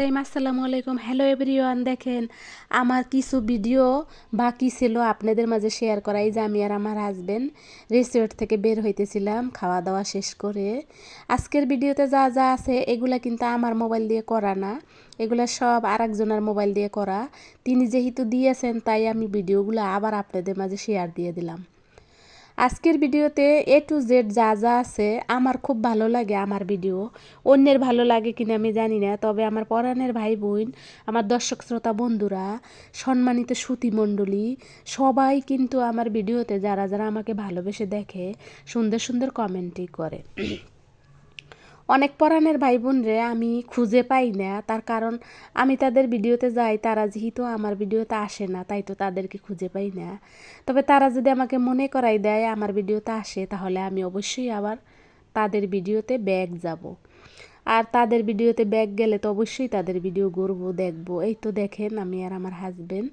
Rhyme আসসালামু আলাইকুম। Hello everyone দেখেন আমার কিছু ভিডিও বাকি ছিল আপনাদের মাঝে শেয়ার করাই যে আমি আর আমার হাজবেন্ড রেস্টুরেন্ট থেকে বের হইতেছিলাম খাওয়া দাওয়া শেষ করে। আজকের ভিডিওতে যা যা আছে, এগুলা কিন্তু আমার মোবাইল দিয়ে করা না। এগুলা সব আর একজনের মোবাইল দিয়ে করা। তিনি যেহেতু দিয়েছেন, তাই আমি ভিডিওগুলো আবার আপনাদের মাঝে শেয়ার দিয়ে দিলাম। আজকের ভিডিওতে এ টু জেড যা যা আছে, আমার খুব ভালো লাগে আমার ভিডিও। অন্যের ভালো লাগে কিনা আমি জানি না, তবে আমার পরাণের ভাই বোন, আমার দর্শক শ্রোতা বন্ধুরা, সম্মানিত শ্রুতিমণ্ডলী সবাই কিন্তু আমার ভিডিওতে যারা যারা আমাকে ভালোবেসে দেখে, সুন্দর সুন্দর কমেন্টই করে। অনেক পরাণের ভাই বোনরে আমি খুঁজে পাই না। তার কারণ আমি তাদের ভিডিওতে যাই, তারা যেহেতু আমার ভিডিওতে আসে না, তাই তো তাদেরকে খুঁজে পাই না। তবে তারা যদি আমাকে মনে করাই দেয়, আমার ভিডিওতে আসে, তাহলে আমি অবশ্যই আবার তাদের ভিডিওতে ব্যাগ যাব। আর তাদের ভিডিওতে ব্যাগ গেলে তো অবশ্যই তাদের ভিডিও গড়বো, দেখব। এই তো দেখেন আমি আর আমার হাজবেন্ড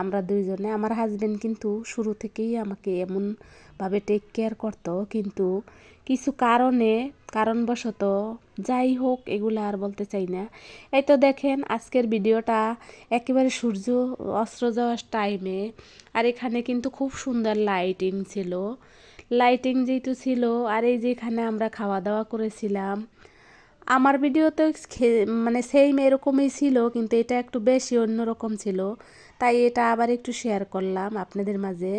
আমরা দুইজনে। আমার হাজবেন্ড কিন্তু শুরু থেকেই আমাকে এমনভাবে টেক কেয়ার করতো, কিন্তু কিছু কারণে, কারণবশত যাই হোক, এগুলো আর বলতে চাই না। এই তো দেখেন, আজকের ভিডিওটা একেবারে সূর্য অস্ত্র যাওয়ার টাইমে আর এখানে কিন্তু খুব সুন্দর লাইটিং ছিল। লাইটিং যেহেতু ছিল, আর এই যে এখানে আমরা খাওয়া দাওয়া করেছিলাম আমার ভিডিওতে মানে সেম এরকমই ছিল, কিন্তু এটা একটু বেশি অন্যরকম ছিল। তাই এটা আবার একটু শেয়ার করলাম আপনাদের মাঝে।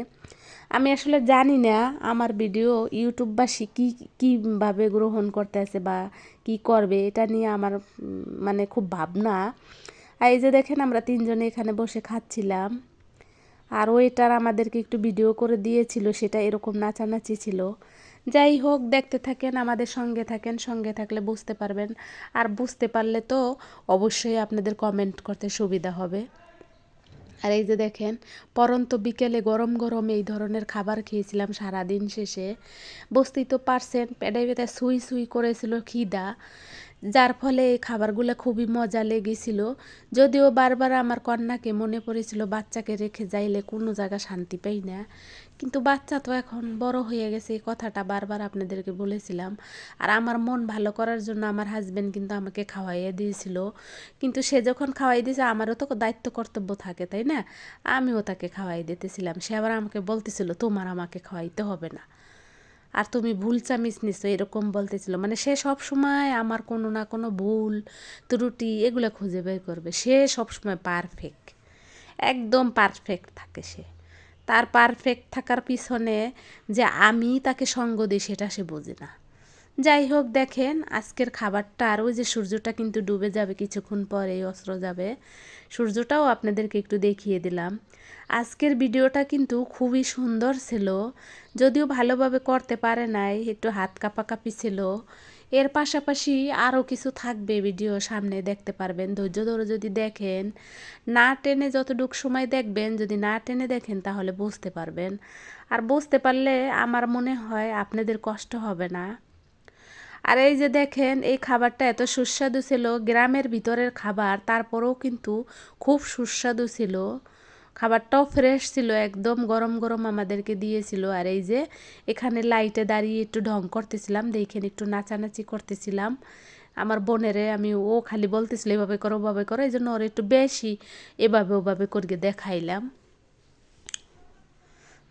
আমি আসলে জানি না আমার ভিডিও ইউটিউব বা ইউটিউববাসী কী, কীভাবে গ্রহণ করতে আছে বা কি করবে, এটা নিয়ে আমার মানে খুব ভাবনা। আর এই যে দেখেন আমরা তিনজনে এখানে বসে খাচ্ছিলাম। আর ওইটার আমাদেরকে একটু ভিডিও করে দিয়েছিল, সেটা এরকম নাচানাচি ছিল। যাই হোক, দেখতে থাকেন, আমাদের সঙ্গে থাকেন, সঙ্গে থাকলে বুঝতে পারবেন। আর বুঝতে পারলে তো অবশ্যই আপনাদের কমেন্ট করতে সুবিধা হবে। আর এই যে দেখেন, পরন্ত বিকেলে গরম গরম এই ধরনের খাবার খেয়েছিলাম সারাদিন শেষে। বুঝতেই তো পারছেন পেটে পেটে সুই সুই করেছিল খিদা। যার ফলে এই খাবারগুলো খুবই মজা লেগেছিল। যদিও বারবার আমার কন্যাকে মনে পড়েছিল, বাচ্চাকে রেখে যাইলে কোনো জায়গা শান্তি পাই না। কিন্তু বাচ্চা তো এখন বড় হয়ে গেছে, এই কথাটা বারবার আপনাদেরকে বলেছিলাম। আর আমার মন ভালো করার জন্য আমার হাজব্যান্ড কিন্তু আমাকে খাওয়াইয়ে দিয়েছিল। কিন্তু সে যখন খাওয়াই দিয়েছে, আমারও তো দায়িত্ব কর্তব্য থাকে, তাই না? আমিও তাকে খাওয়াই দিতেছিলাম। সে আবার আমাকে বলতেছিল, তোমার আমাকে খাওয়াইতে হবে না। আর তুমি ভুল চামিচ নিছো, এরকম বলতেছিল। মানে সে সব সময় আমার কোনো না কোনো ভুল, ত্রুটি এগুলো খুঁজে বের করবে। সে সব সময় পারফেক্ট একদম পারফেক্ট থাকে সে। তার পারফেক্ট থাকার পিছনে যে আমি তাকে সঙ্গ দিই, সেটা সে বোঝে না। যাই হোক দেখেন, আজকের খাবারটা আর ওই যে সূর্যটা কিন্তু ডুবে যাবে কিছুক্ষণ পরে অস্ত্র যাবে। সূর্যটাও আপনাদেরকে একটু দেখিয়ে দিলাম। আজকের ভিডিওটা কিন্তু খুবই সুন্দর ছিল। যদিও ভালোভাবে করতে পারে নাই, একটু হাত কাপাকাপি ছিল। এর পাশাপাশি আরও কিছু থাকবে ভিডিও সামনে, দেখতে পারবেন। ধৈর্য ধরে যদি দেখেন, না টেনে যতটুক সময় দেখবেন, যদি না টেনে দেখেন তাহলে বুঝতে পারবেন। আর বুঝতে পারলে আমার মনে হয় আপনাদের কষ্ট হবে না। আর এই যে দেখেন, এই খাবারটা এত সুস্বাদু ছিল, গ্রামের ভিতরের খাবার, তারপরেও কিন্তু খুব সুস্বাদু ছিল। খাবারটাও ফ্রেশ ছিল, একদম গরম গরম আমাদেরকে দিয়েছিল। আর এই যে এখানে লাইটে দাঁড়িয়ে একটু ঢং করতেছিলাম, দেখেন একটু নাচানাচি করতেছিলাম। আমার বোনেরে আমি, ও খালি বলতেছিল, এভাবে করো, ওভাবে করো। এই জন্য ওর একটু বেশি এভাবে, ওভাবে করে দেখাইলাম।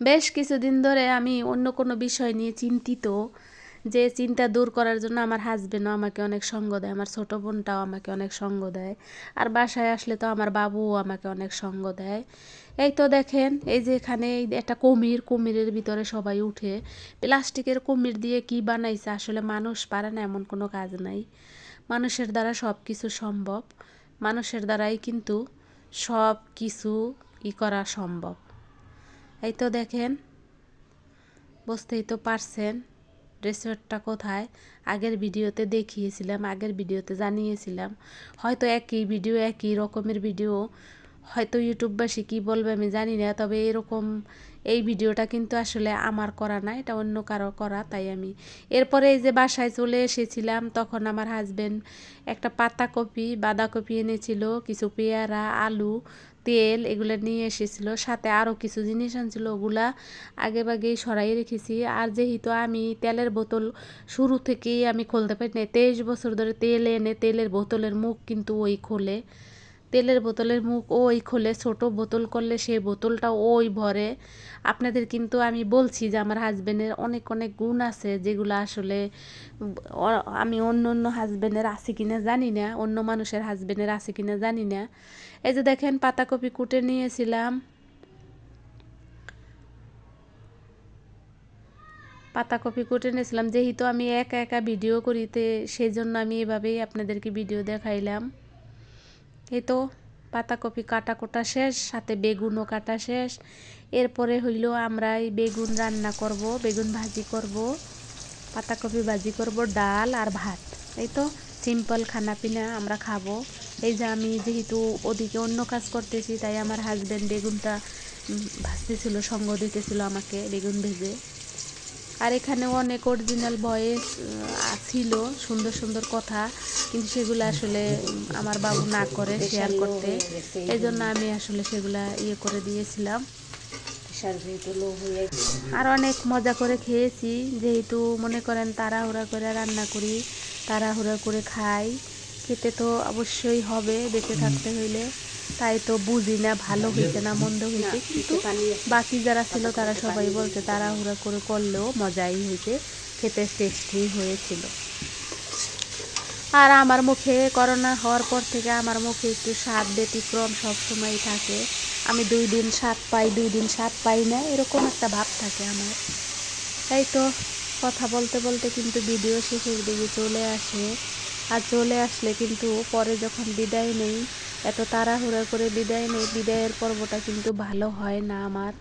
বেশ কিছুদিন ধরে আমি অন্য কোনো বিষয় নিয়ে চিন্তিত। যে চিন্তা দূর করার জন্য আমার হাজবেন্ডও আমাকে অনেক সঙ্গ দেয়, আমার ছোটো বোনটাও আমাকে অনেক সঙ্গ দেয়, আর বাসায় আসলে তো আমার বাবুও আমাকে অনেক সঙ্গ দেয়। এই তো দেখেন, এই যে এখানে একটা কুমির, কুমিরের ভিতরে সবাই উঠে, প্লাস্টিকের কুমির দিয়ে কি বানাইছে আসলে মানুষ পারে না, এমন কোনো কাজ নাই। মানুষের দ্বারা সব কিছু সম্ভব, মানুষের দ্বারাই কিন্তু সব কিছু ই করা সম্ভব। এই তো দেখেন, বুঝতেই তো পারছেন। রেস্টুরেন্টটা কোথায়? আগের ভিডিওতে দেখিয়েছিলাম, আগের ভিডিওতে জানিয়েছিলাম। হয়তো একই ভিডিও, একই রকমের ভিডিও। হয়তো ইউটিউববাসী কী বলবে আমি জানি না, তবে এরকম এই ভিডিওটা কিন্তু আসলে আমার করা না, এটা অন্য কারও করা, তাই আমি। এরপরে এই যে বাসায় চলে এসেছিলাম, তখন আমার হাজব্যান্ড একটা পাতাকপি, বাঁধাকপি এনেছিল, কিছু পেয়ারা, আলু তেল এগুলো নিয়ে এসেছিল, সাথে আরও কিছু জিনিস আনছিল, ওগুলা আগে ভাগেই সরাই রেখেছি। আর যেহেতু আমি তেলের বোতল শুরু থেকেই আমি খুলতে পারি না তেইশ বছর ধরে তেল এনে তেলের বোতলের মুখ কিন্তু ওই খোলে। তেলের বোতলের মুখ ওই খোলে, ছোট বোতল করলে সেই বোতলটা ওই ভরে। আপনাদের কিন্তু আমি বলছি যে আমার হাজব্যান্ডের অনেক অনেক গুণ আছে যেগুলো আসলে আমি অন্য অন্য হাজব্যান্ডের আছে কিনা জানি না, অন্য মানুষের হাজবেন্ডের আছে কিনা জানি না। এই যে দেখেন, পাতাকপি কুটে নিয়েছিলাম। পাতাকপি কুটে নিয়েছিলাম। যেহেতু আমি একা একা ভিডিও করিতে সেই জন্য আমি এভাবেই আপনাদেরকে ভিডিও দেখাইলাম। এই তো পাতাকপি কাটা কোটা শেষ, সাথে বেগুনও কাটা শেষ। এরপরে হইল আমরা এই বেগুন রান্না করব, বেগুন ভাজি করব, পাতাকপি ভাজি করব, ডাল আর ভাত। এই তো সিম্পল খানা পিনা আমরা খাব। এই যে আমি যেহেতু ওদিকে অন্য কাজ করতেছি, তাই আমার হাজব্যান্ড বেগুনটা ভাজতেছিল, সঙ্গ দিতেছিল আমাকে বেগুন ভেজে। আর এখানে অনেক অরিজিনাল ভয়েস ছিল, সুন্দর সুন্দর কথা, কিন্তু সেগুলো আসলে আমার বাবু না করে শেয়ার করতে। এই জন্য আমি আসলে সেগুলা ইয়ে করে দিয়েছিলাম। আর অনেক মজা করে খেয়েছি, যেহেতু মনে করেন তাড়াহুড়া করে রান্না করি, তাড়াহুড়া করে খাই। খেতে তো অবশ্যই হবে বেঁচে থাকতে হইলে। তাই তো বুঝি না ভালো হয়েছে না মন্দ হয়েছে কিন্তু বাকি যারা ছিল তারা সবাই বলছে তাড়াহুড়া করে করলেও মজাই হয়েছে খেতে টেস্টি হয়েছিল। আর আমার মুখে করোনা হওয়ার পর থেকে আমার মুখে একটু স্বাদ ব্যতিক্রম সবসময় থাকে। আমি দুই দিন স্বাদ পাই দুই দিন স্বাদ পাই না এরকম একটা ভাব থাকে আমার। তাই তো কথা বলতে বলতে কিন্তু ভিডিও শেষের দিকে চলে আসে। আর চলে আসলে কিন্তু পরে যখন বিদায় নেই, এত তাড়াহুড়া করে বিদায় নেই, বিদায়ের পর্বটা কিন্তু ভালো হয় না আমার।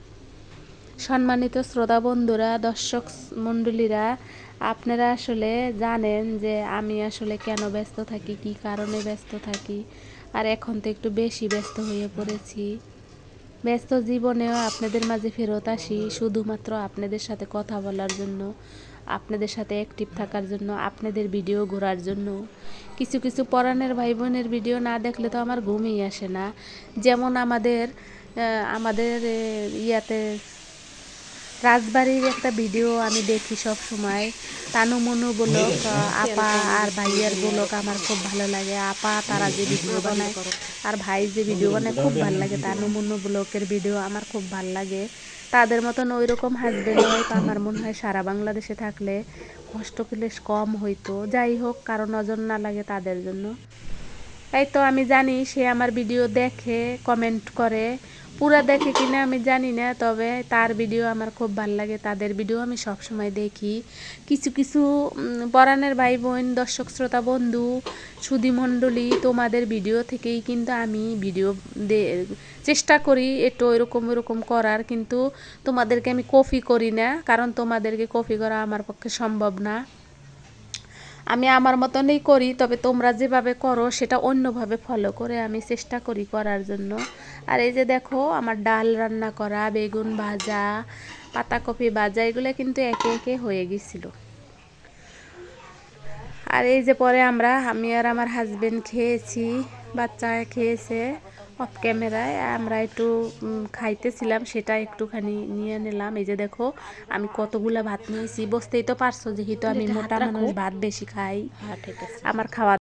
সম্মানিত শ্রোতা বন্ধুরা, দর্শক মণ্ডলীরা, আপনারা আসলে জানেন যে আমি আসলে কেন ব্যস্ত থাকি, কী কারণে ব্যস্ত থাকি, আর এখন তো একটু বেশি ব্যস্ত হয়ে পড়েছি। ব্যস্ত জীবনেও আপনাদের মাঝে ফেরত আসি শুধুমাত্র আপনাদের সাথে কথা বলার জন্য। আপনাদের সাথে অ্যাক্টিভ থাকার জন্য, আপনাদের ভিডিও ঘোরার জন্য। কিছু কিছু পরাণের ভাই বোনের ভিডিও না দেখলে তো আমার ঘুমই আসে না। যেমন আমাদের আমাদের ইয়াতে রাজবাড়ির একটা ভিডিও আমি দেখি সব সময়। তানু মনু ব্লক, আপা আর ভাইয়ার ব্লক আমার খুব ভালো লাগে। আপা, তারা যে ভিডিও বানায়, আর ভাই যে ভিডিও বানায় খুব ভালো লাগে। তানু মনু ব্লকের ভিডিও আমার খুব ভালো লাগে। তাদের মতন ওই রকম হাজবেন্ড হয়তো আমার মনে হয় সারা বাংলাদেশে থাকলে কষ্ট ক্লেশ কম হইতো। যাই হোক, কারও নজর না লাগে তাদের জন্য। এই তো আমি জানি সে আমার ভিডিও দেখে কমেন্ট করে। পুরা দেখে কিনা আমি জানি না, তবে তার ভিডিও আমার খুব ভালো লাগে। তাদের ভিডিও আমি সব সময় দেখি। কিছু কিছু পরাণের ভাই বোন দর্শক, শ্রোতা, বন্ধু, সুধী মণ্ডলী, তোমাদের ভিডিও থেকেই কিন্তু আমি ভিডিও চেষ্টা করি একটু এরকম এরকম করার, কিন্তু তোমাদেরকে আমি কপি করি না, কারণ তোমাদেরকে কপি করা আমার পক্ষে সম্ভব না। আমি আমার মতনই করি, তবে তোমরা যেভাবে করো সেটা অন্যভাবে ফলো করে আমি চেষ্টা করি করার জন্য। আর এই যে দেখো, আমার ডাল রান্না করা, বেগুন ভাজা, পাতাকপি ভাজা, এগুলো কিন্তু একে একে হয়ে গেছিল। আর এই যে পরে আমরা, আমি আর আমার হাজবেন্ড খেয়েছি, বাচ্চা খেয়েছে। অফ ক্যামেরায় আমরা একটু খাইতেছিলাম সেটা একটুখানি নিয়ে নিলাম। এই যে দেখো আমি কতগুলা ভাত নিয়েছি বসতেই তো পারছ যেহেতু আমি মোটা মানুষ ভাত বেশি খাই। হ্যাঁ আমার খাওয়া